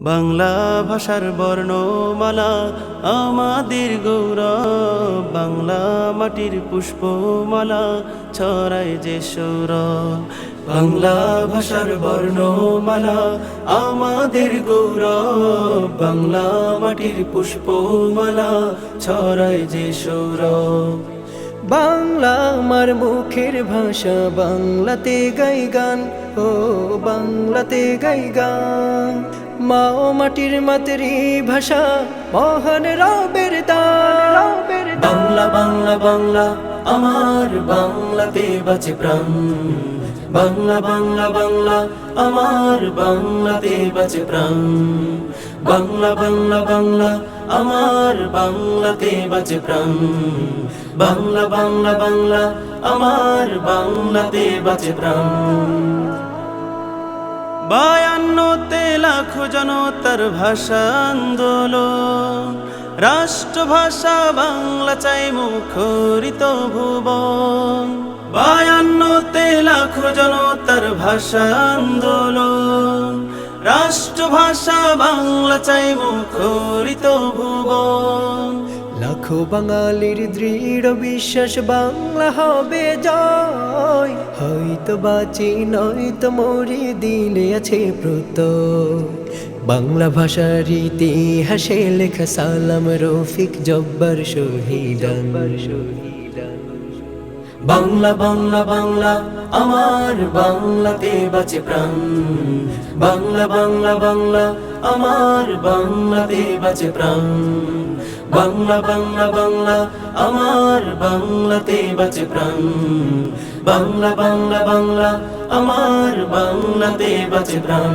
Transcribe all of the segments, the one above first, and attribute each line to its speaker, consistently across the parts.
Speaker 1: বাংলা ভাষার বর্ণমালা আমাদের গৌরব, বাংলা মাটির পুষ্পমালা ছড়ায় যে সৌরভ। বাংলা ভাষার বর্ণমালা আমাদের গৌরব, বাংলা মাটির পুষ্পমালা ছড়ায় যে সৌরভ।
Speaker 2: বাংলা আমার মুখের ভাষা, বাংলাতে গাই গান, ও বাংলাতে গাই গান। মা ও মাটির মাতৃ ভাষা, মহান রবের দান।
Speaker 1: বাংলা বাংলা বাংলা, আমার বাংলাতে বাঁচে প্রাণ। বাংলা বাংলা বাংলা, আমার বাংলাতে বাঁচে প্রাণ। বাংলা বাংলা বাংলা আমার বাংলাতে বাজে প্রাণ। বাংলা বাংলা বাংলা, আমার বাংলাতে বাজে প্রাণ। বায়ান্নতে লাখো জনতার ভাষা আন্দোলন। রাষ্ট্রভাষা বাংলা চাই মুখরিত ভুবন। বায়ান্নতে লাখো জনতার ভাষা আন্দোলন। রাষ্ট্রভাষা বাংলা চাই মুখরিত ভুবন
Speaker 2: লাখো বাঙালির দৃঢ় বিশ্বাস বাংলা হবে জয়। হয়তো বাঁচি নয়তো মরি দিলে আছে প্রত। বাংলা ভাষার ইতিহাসে লেখা সালাম রফিক জব্বার শহীদান।
Speaker 1: বাংলা বাংলা বাংলা, আমার বাংলাতে বাঁচে প্রাণ। বাংলা বাংলা বাংলা, আমার বাংলাতে বাঁচে প্রাণ। বাংলা বাংলা বাংলা, আমার বাংলাতে বাঁচে প্রাণ। বাংলা বাংলা বাংলা, আমার বাংলাতে বাঁচে প্রাণ।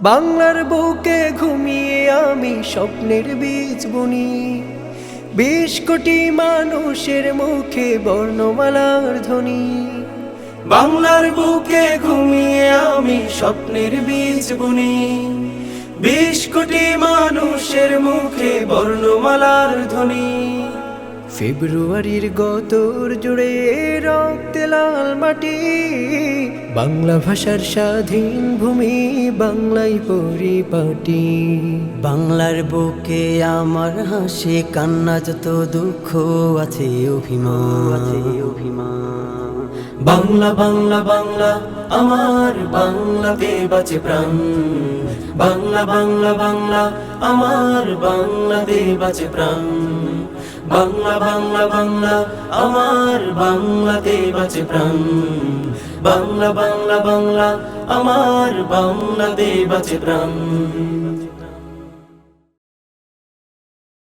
Speaker 2: বাংলার বুকে ঘুমিয়ে আমি স্বপ্নের বীজ বুনি। বিশ কোটি মানুষের মুখে বর্ণমালার ধ্বনি।
Speaker 1: বাংলার বুকে ঘুমিয়ে আমি স্বপ্নের বীজ বুনি। বিশ কোটি মানুষের মুখে বর্ণমালার ধ্বনি।
Speaker 2: ফেব্রুয়ারির গতর জুড়ে রক্তে লাল মাটি। বাংলা ভাষার স্বাধীন ভূমি বাংলায় পরিপাটি।
Speaker 3: বাংলার বুকে আমার হাসি, কান্না যত দুঃখ আছে অভিমান আছে অভিমান।
Speaker 1: বাংলা বাংলা বাংলা, আমার বাংলাতে বাঁচে প্রাণ। বাংলা বাংলা বাংলা, আমার বাংলাতে বাঁচে প্রাণ। বাংলা বাংলা বাংলা আমার বাংলাতে বাঁচে প্রাণ। বাংলা বাংলা বাংলা আমার বাংলাতে বাঁচে প্রাণ।